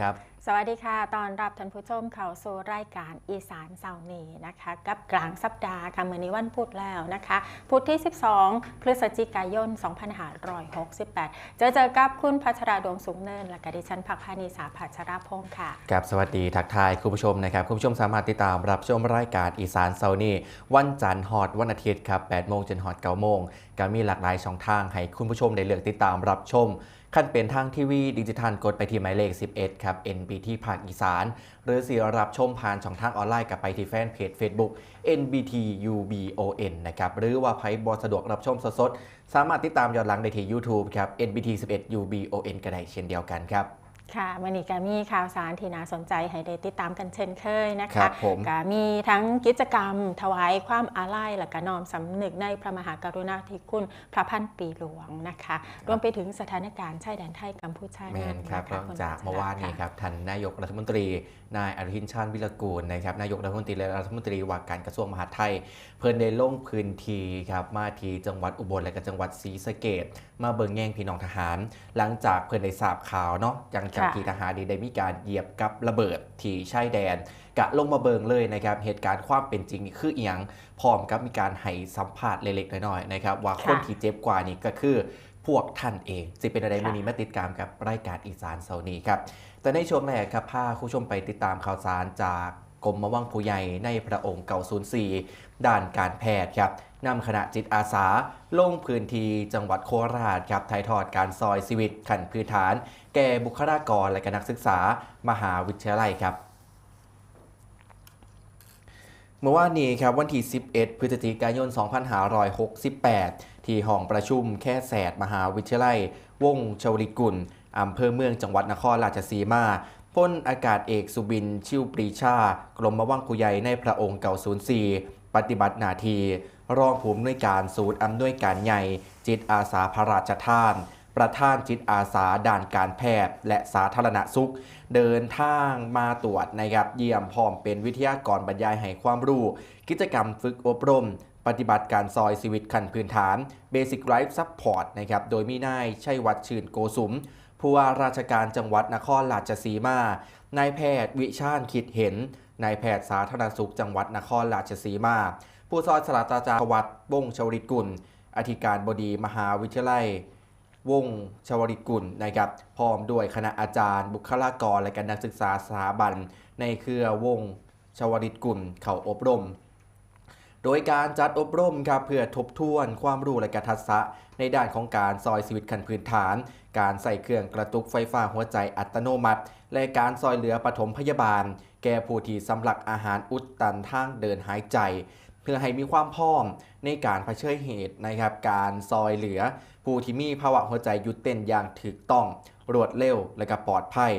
วัสดีครับ สวัสดีค่ะ ตอนรับท่านผู้ชมเข้าสู่รายการอีสานเสาร์นี้นะคะ กับกลางสัปดาห์ค่ะมื่อนี้วันพุธแล้วนะคะ พุธที่ 12 พฤศจิกายน 2568 เจอเจอกับคุณพัชราดวงสูงเนิน และกดิฉันพักพานีสาพัชราพงศ์ค่ะกับสวัสดีทักทายคุณผู้ชมนะครับ คุณผู้ชมสามารถติดตามรับชมรายการอีสานเซานี่วันจันทร์ฮอดวันอาทิตย์ครับ8โมงจนฮอด9โมง ก็มีหลากหลายช่องทางให้คุณผู้ชมได้เลือกติดตามรับชม ขั้นเป็นทางทีวีดิจิทัลกดไปที่หมายเลข 11 ครับ NBT ภาคอีสาน หรือสิรับชมผ่านช่องทางออนไลน์กับไปที่แฟนเพจ Facebook NBT UBON นะครับหรือว่าไพ่บอสะดวกรับชมสดๆสามารถติดตามย้อนหลังได้ที่ YouTube ครับ NBT 11 UBON ก็ได้เช่นเดียวกันครับ ค่ะวันนี้ก็มีข่าวสารที่น่าสนใจให้ได้ติดตามกันเช่นเคยนะครัคะบผมก็มีทั้งกิจกรรม ถวายความอาลัยและก็น้อมสำนึกในพระมหากรุณาธิคุณพระพันปีหลวงนะคะรวมไปถึงสถานการณ์ชายแดนไทยกัมพูชาแม่นครับะก็คะคุณจากพัชเมื่อวานนี้ครับท่านนายกรัฐมนตรี นายอนุทินชาญวิรกูลนะครับนายกรัฐมนตรีและรัฐมนตรีว่าการกระทรวงมหาดไทย เพิ่นได้ลงพื้นที่ครับมาที่จังหวัดอุบลและก็จังหวัดศรีสะเกดมาเบิ่งแย่งพี่น้องทหาร หลังจากเพิ่นได้ทราบข่าวเนาะยังจากที่ทหารได้มีการเหยียบกับระเบิดที่ชายแดน กะลงมาเบิงเลยนะครับเหตุการณ์ความเป็นจริงนี่คืออีหยังพร้อมกับมีการให้สัมภาษณ์เล็กๆน้อยๆนะครับว่าคนที่เจ็บกว่านี่ก็คือ พวกท่านเองจะเป็นอะไรมื้อนี้มาติดตามกับรายการอีสานเสาร์นี้ครับแต่ในช่วงแรกครับพาคุณผู้ชมไปติดตามข่าวสารจากกรมมะวังผู้ใหญ่ในพระองค์เก่าศูนย์สี่ด้านการแพทย์ครับนำคณะจิตอาสาลงพื้นที่จังหวัดโคราชครับถ่ายทอดการซอยชีวิตขั้นพื้นฐาน แก่บุคลากรและก็นักศึกษา มหาวิทยาลัยครับ เมื่อวานนี้ครับวันที่ 11 พฤศจิกายน 2568 ที่ห้องประชุมแค่แสดมหาวิทยาลัย วงชวลิกุลอำเภอเมืองจังหวัดนครราชสีมาพ้นอากาศเอกสุบิน ชิวปรีชา กรมมะวังผู้ใหญ่ในพระองค์เก่าศูนย์สี่ปฏิบัติหน้าที่รองผู้อำนวยการศูนย์อำนวยการใหญ่ จิตอาสาพระราชทาน ประธานจิตอาสาด่านการแพทย์ และสาธารณสุข เดินทางมาตรวจนะครับเยี่ยมพร้อมเป็นวิทยากรบรรยายให้ความรู้ กิจกรรมฝึกอบรม ปฏิบัติการซอยชีวิตขั้นพื้นฐาน Basic Life Support นะครับโดยมีนายชัยวัฒน์ชื่นโกสุมผู้ว่าราชการจังหวัดนครราชสีมา นายแพทย์วิชาญคิดเห็น นายแพทย์สาธารณสุขจังหวัดนครราชสีมา ผู้ซอยศาตาจารวัดวงชวริตกุล อธิการบดีมหาวิทยาลัย วงชวริกุลนะครับพร้อมด้วยคณะอาจารย์ บุคลากรและการนักศึกษาสถาบัน ในเครือวงชวริกุลเขาอบรม โดยการจัดอบรมครับเพื่อทบทวนความรู้และการทักษะในด้านของการซอยชีวิตขั้นพื้นฐาน การใส่เครื่องกระตุกไฟฟ้าหัวใจอัตโนมัติ และการซอยเหลือปฐมพยาบาล แก่ผู้ที่สำลักอาหารอุดตันทางเดินหายใจ เพื่อให้มีความพร้อมในการเผชิญเหตุนะครับการซอยเหลือผู้ที่มีภาวะหัวใจหยุดเต้นอย่างถูกต้อง รวดเร็ว และก็ปลอดภัย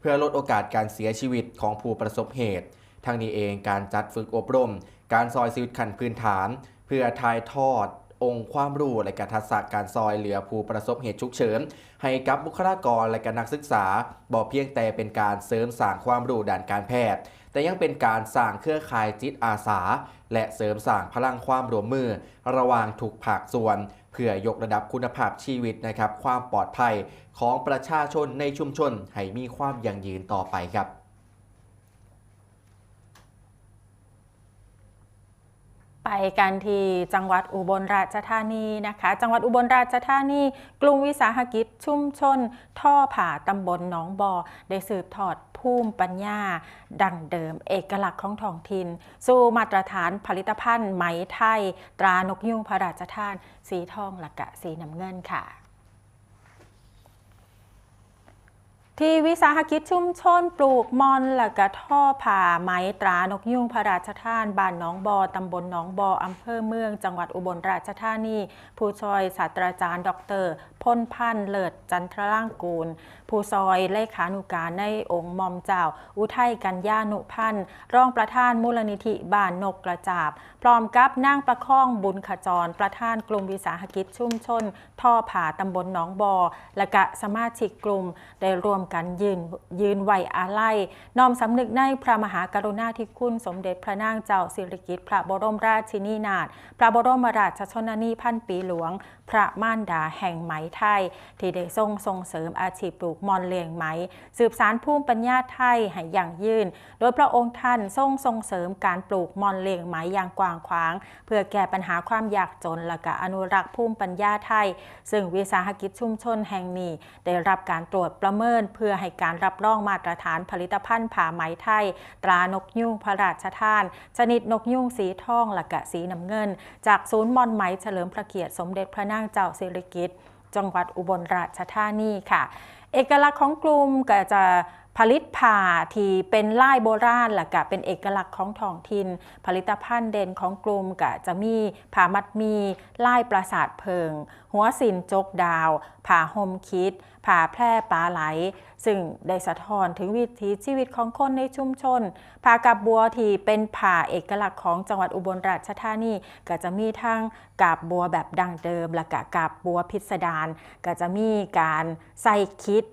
เพื่อลดโอกาสการเสียชีวิตของผู้ประสบเหตุ ทั้งนี้เองการจัดฝึกอบรม การซอยชีวิตขั้นพื้นฐาน เพื่อถ่ายทอด องค์ความรู้และการทักษะการซอยเหลือผู้ประสบเหตุฉุกเฉินให้กับบุคลากรและการนักศึกษาบอกเพียงแต่เป็นการเสริมสร้างความรู้ด้านการแพทย์ แต่ยังเป็นการสร้างเครือข่ายจิตอาสา และเสริมสร้างพลังความร่วมมือ ระหว่างทุกภาคส่วน เพื่อยกระดับคุณภาพชีวิตนะครับ ความปลอดภัยของประชาชนในชุมชนให้มีความยั่งยืนต่อไปครับ ไปกันที่จังหวัดอุบลราชธานีนะคะ จังหวัดอุบลราชธานี กลุ่มวิสาหกิจชุมชน ท่อผ่าตำบลหนองบอได้สืบทอดภูมิปัญญา ดังเดิม เอกลักษณ์ของท้องถิ่นสู่มาตรฐานผลิตภัณฑ์ไหมไทย ตรานกยุงพระราชทาน สีทองหลักกะสีน้ำเงินค่ะ ที่วิสาหกิจชุมชนปลูกมอนและกระท่อผ่าไหมตรานกยุงพระราชทานบ้านหนองบอตำบลหนองบออำเภอเมือง จังหวัดอุบลราชธานี ผู้ช่วยศาสตราจารย์ ดร พลพันเลิศจันทร่างกูล ผู้ซอยเลขานุการในองค์มอมเจ้า อุทัยกัญญานุพันธ์รองประธานมูลนิธิบ้านนกกระจาบ พร้อมกับนางประคองบุญขจร ประธานกลุ่มวิสาหกิจชุมชน ท่อผาตำบลหนองบอ และกะสมาชิกกลุ่มได้รวมกันยืนยืนไหวอาลัยน้อมสำนึกในพระมหากรุณาธิคุณสมเด็จพระนางเจ้าสิริกิติ์พระบรมราชินีนาถพระบรมราชชนนีพันปีหลวง พระม่านดาแห่งไหมไทย ที่ได้ส่งส่งเสริมอาชีพปลูกมอนเลียงไหม สืบสารภูมิปัญญาไทยให้ยั่งยืน โดยพระองค์ท่านทรงส่งเสริมการปลูกมอนเลียงไหมอย่างกว้างขวาง เพื่อแก้ปัญหาความยากจนและก็อนุรักษ์ภูมิปัญญาไทย ซึ่งวิสาหกิจชุมชนแห่งนี้ ได้รับการตรวจประเมิน เพื่อให้การรับรองมาตรฐานผลิตภัณฑ์ผ้าไหมไทย ตรานกยุงพระราชทาน ชนิดนกยุงสีทองและกะสีน้ำเงิน จากศูนย์มอนไหมเฉลิมพระเกียรติสมเด็จพระนางเจ้าสิริกิติ์ จังหวัดอุบลราชธานีค่ะ เอกลักษณ์ของกลุ่มก็จะ ผลิตผ้าที่เป็นลายโบราณและก็เป็นเอกลักษณ์ของท้องถิ่นผลิตภัณฑ์เด่นของกลุ่มก็จะมีผ้ามัดมีลายปราสาทเพิง หัวสินจกดาวผ้าห่มคิดผาแพร่ปลาไหล ซึ่งได้สะท้อนถึงวิถีชีวิตของคนในชุมชนผากับบัวที่เป็นผาเอกลักษณ์ของจังหวัดอุบลราชธานีก็จะมีทั้งกาบบัวแบบดั้งเดิม และก็กาบบัวพิสดารก็จะมีการใส่คิด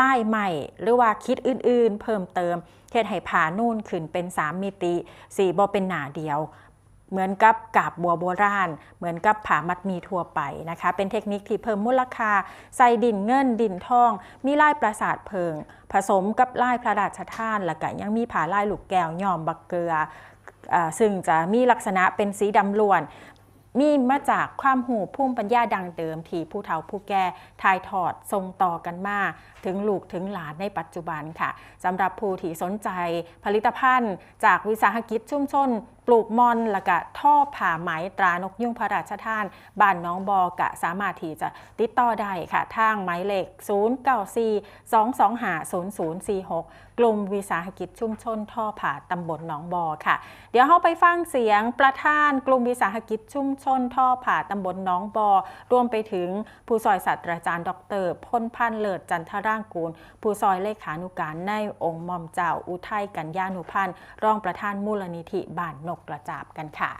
ลายใหม่ หรือว่าคิดอื่นๆ เพิ่มเติมเฮ็ดให้ผานู่นขึ้นเป็น 3 มิติสีบ่เป็นหนาเดียว เหมือนกับกาบบัวโบราณ เหมือนกับผามัดมีทั่วไปนะคะ เป็นเทคนิคที่เพิ่มมูลค่าใส่ดินเงินดินทอง มีลายปราสาทเพิง ผสมกับลายพระราชทานแล้วก็ยังมีผาลายลูกแก้วย่อมบักเกลือซึ่งจะมีลักษณะเป็นสีดำล้วนมีมาจากความหูภูมิปัญญาดังเดิมที่ผู้เฒ่าผู้แก่ถ่ายทอดทรงต่อกันมาถึงลูกถึงหลานในปัจจุบันค่ะสำหรับผู้ที่สนใจผลิตภัณฑ์ จากวิสาหกิจชุมชน ปลูกมอนและกะท่อผ่าไหมตรานกยุ่งพระราชทานบ้านน้องบอกะสามารถที่จะติดต่อได้ค่ะ ทางหมายเลข 094 225 0046 กลุ่มวิสาหกิจชุมชน ท่อผ่าตำบลหนองบอค่ะ เดี๋ยวเราไปฟังเสียงประธานกลุ่มวิสาหกิจชุมชน ท่อผ่าตำบลหน้องบอรวมไปถึงผู้ซอยศาสตราจารย์ ดรพ้นพันธ์เลิศจันทรางกูล ผู้ซอยเลขานุการในองค์หมอมเจ้าอุทัยกัญญานุพันธ์รองประธานมูลนิธิบ้านนกกระจาบกันค่ะ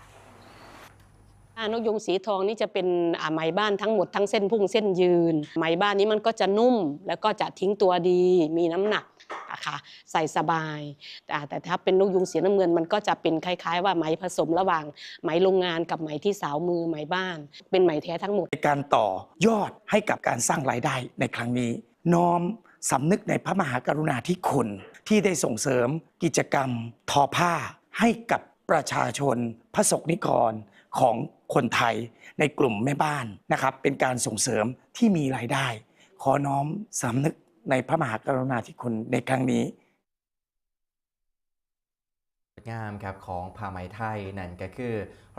อ่านกยุงสีทองนี่จะเป็นอ่าไหมบ้านทั้งหมดทั้งเส้นพุ่งเส้นยืน ไหมบ้านนี้มันก็จะนุ่มแล้วก็จะทิ้งตัวดี มีน้ำหนักอะค่ะใส่สบาย แต่แต่ถ้าเป็นนกยุงสีน้ำเงินมันก็จะเป็นคล้ายๆ ว่าไหมผสมระหว่างไหมโรงงานกับไหมที่สาวมือไหมบ้าน เป็นไหมแท้ทั้งหมดในการต่อยอดให้กับการสร้างรายได้ในครั้งนี้ น้อมสำนึกในพระมหากรุณาธิคุณที่ได้ส่งเสริมกิจกรรมทอผ้าให้กับประชาชนพระสกนิกรของคนไทยในกลุ่มแม่บ้านนะครับ เป็นการส่งเสริมที่มีรายได้ ขอน้อมสำนึกในพระมหากรุณาธิคุณในครั้งนี้สวยงามครับของผ้าไหมไทยนั่นก็คือ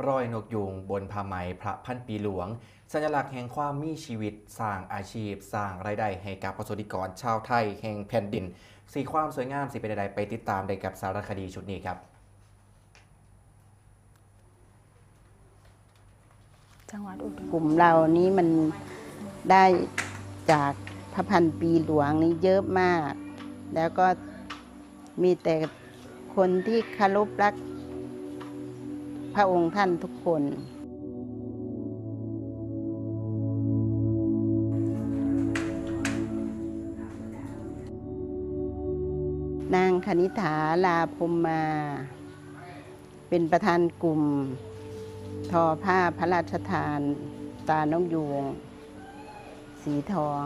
รอยนกยูงบนผ้าไหมพระพันปีหลวง สัญลักษณ์แห่งความมีชีวิตสร้างอาชีพ สร้างรายได้ให้กับประสบนิกรชาวไทยแห่งแผ่นดิน สีความสวยงามสิเป็นใดไปติดตามได้กับสารคดีชุดนี้ครับ จังหวัดอุดรกลุ่มเรานี้มันได้จากพระพันปีหลวงนี้เยอะมาก แล้วก็มีแต่คนที่คารพรัก พระองค์ท่านทุกคน นางคณิ t าลาพมมา เป็นประธานกลุ่ม ทอผ้าพระราชทาน ตานกยูงสีทอง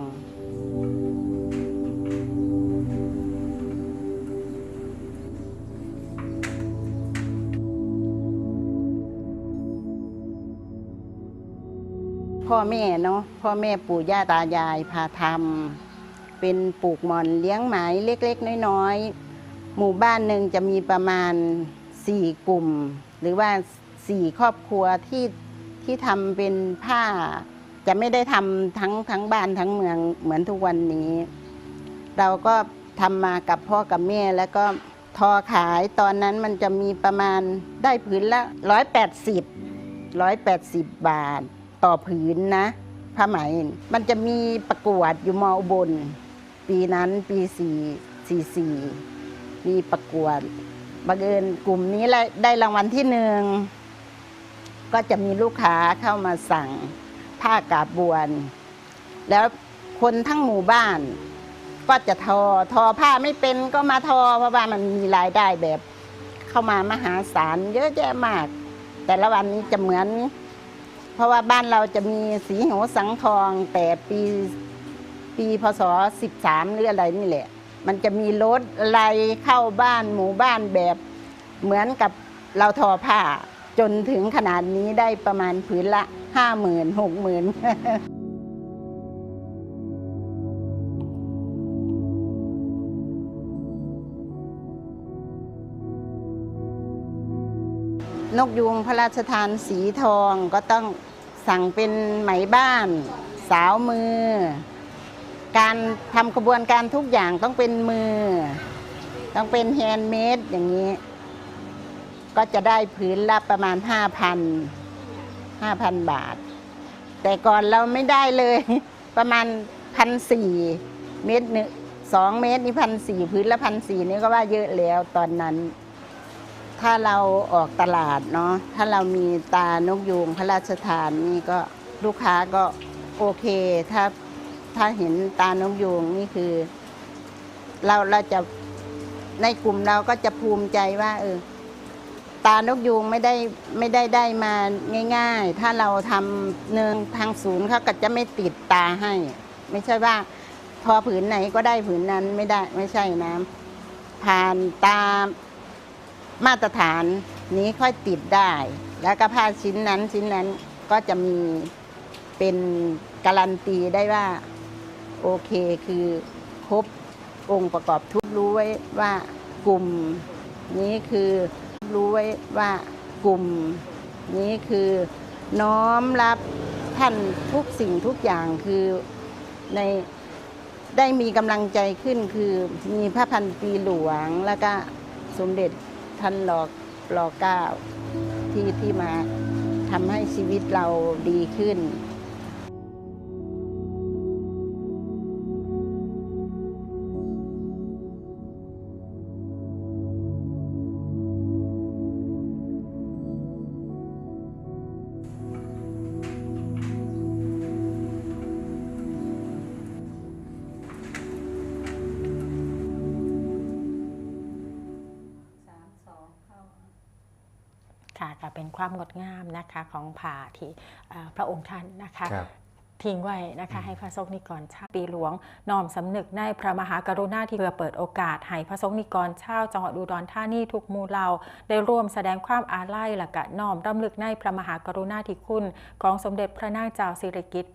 พ่อแม่เนาะพ่อแม่ปู่ย่าตายายพาทำ เป็นปลูกหมอนเลี้ยงไหมเล็กๆ น้อยๆ หมู่บ้านหนึ่งจะมีประมาณสี่กลุ่ม หรือว่าสี่ครอบครัวที่ที่ทำเป็นผ้า จะไม่ได้ทำทั้งทั้งบ้านทั้งเมืองเหมือนทุกวันนี้ เราก็ทำมากับพ่อกับแม่แล้วก็ทอขายตอนนั้นมันจะมีประมาณได้ผืนละร้อยแปดสิบร้อยแปดสิบบาท ต่อผืนนะผ้าไหม มันจะมีประกวดอยู่มอุบล ปีนั้นปีสี่สี่สี่มีประกวดบังเอิญกลุ่มนี้ได้รางวัลที่หนึ่งก็จะมีลูกค้าเข้ามาสั่งผ้ากาบบวน แล้วคนทั้งหมู่บ้าน ก็จะทอทอผ้าไม่เป็นก็มาทอ เพราะว่ามันมีรายได้แบบเข้ามามหาศาลเยอะแยะมาก แต่ละวันนี้จะเหมือน เพราะว่าบ้านเราจะมีสีหัวสังทองแต่ปี ปีพศ 13 หรืออะไรนี่แหละ มันจะมีรถอะไรเข้าบ้านหมู่บ้านแบบเหมือนกับเราทอผ้า จนถึงขนาดนี้ได้ประมาณผืนละห้าหมื่นหกหมื่นนกยูงพระราชทานสีทองก็ต้องสั่งเป็นไหมบ้าน สาวมือ การทำกระบวนการทุกอย่างต้องเป็นมือ ต้องเป็นแฮนด์เมดอย่างนี้ ก็จะได้ผืนละประมาณ 5,000 5,000 บาท แต่ก่อนเราไม่ได้เลย ประมาณพันสี่เมตรหนึ่งสองเมตรนี่พันสี่พื้นละพันสี่นี่ก็ว่าเยอะแล้วตอนนั้น ถ้าเราออกตลาดเนาะถ้าเรามีตานกยูงพระราชทานนี่ก็ลูกค้าก็โอเค ถ้า ถ้าเห็นตานกยูงนี่คือ เราเราจะในกลุ่มเราก็จะภูมิใจว่า เออ ตานกยูงไม่ได้ไม่ได้ได้มาง่าย ๆ ถ้าเราทำเนืองทางศูนย์เขาก็จะไม่ติดตาให้ ไม่ใช่ว่า พอผืนไหนก็ได้ผืนนั้นไม่ได้ไม่ใช่นะผ่านตามมาตรฐานนี้ค่อยติดได้ แล้วก็ผ้าชิ้นนั้นชิ้นนั้นก็จะมีเป็นการันตีได้ว่า โอเคคือครบองค์ประกอบทุกรู้ไว้ว่ากลุ่ม นี้คือรู้ไว้ว่ากลุ่ม นี้คือน้อมรับท่านทุกสิ่งทุกอย่างคือในได้มีกำลังใจขึ้นคือมีพระพันปีหลวงแล้วก็สมเด็จท่านรอรอเก้าที่ที่มาทำให้ชีวิตเราดีขึ้น ค่ะก็เป็นความงดงามนะคะของผ่าที่เอ่อพระองค์ท่านนะคะครับทิ้งไว้นะคะให้พระสงฆ์นิกรชาวปีหลวงน้อมสำนึกในพระมหากรุณาธิคุณเพื่อเปิดโอกาส ให้พระสงฆ์นิกรชาวจังหวัดอุดรธานีทุกหมู่เหล่าได้ร่วมแสดงความอาลัยและก็น้อมรำลึกในพระมหากรุณาธิคุณ ของสมเด็จพระนางเจ้าสิริกิติ์